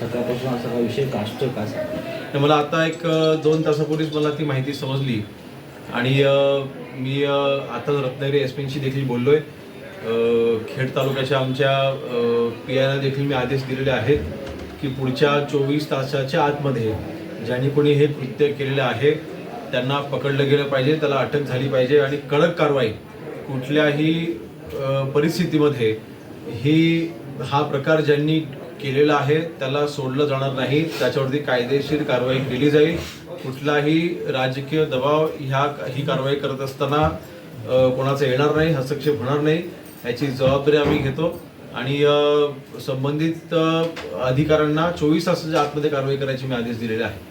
सकाळपासून असा विषय काष्ट का तर मला आता एक दोन तासापूर्वीच मला ती माहिती समजली. आणि मी आता रत्नागिरी एस पींशी देखील बोललो आहे खेड तालुक्याच्या आमच्या पी देखील मी आदेश दिलेले आहेत की पुढच्या चोवीस तासाच्या आतमध्ये ज्यांनी कोणी हे कृत्य केलेलं आहे त्यांना पकडलं गेलं पाहिजे त्याला अटक झाली पाहिजे आणि कडक कारवाई कुठल्याही परिस्थितीमध्ये ही हा प्रकार ज्यांनी केलेला आहे त्याला सोडलं जाणार नाही. त्याच्यावरती कायदेशीर कारवाई केली जाईल. कुठलाही राजकीय दबाव ह्या ही कारवाई करत असताना कोणाचा येणार नाही हस्तक्षेप होणार नाही याची जबाबदारी आम्ही घेतो. आणि संबंधित अधिकाऱ्यांना चोवीस तासाच्या आतमध्ये कारवाई करायचे मी आदेश दिलेले आहे.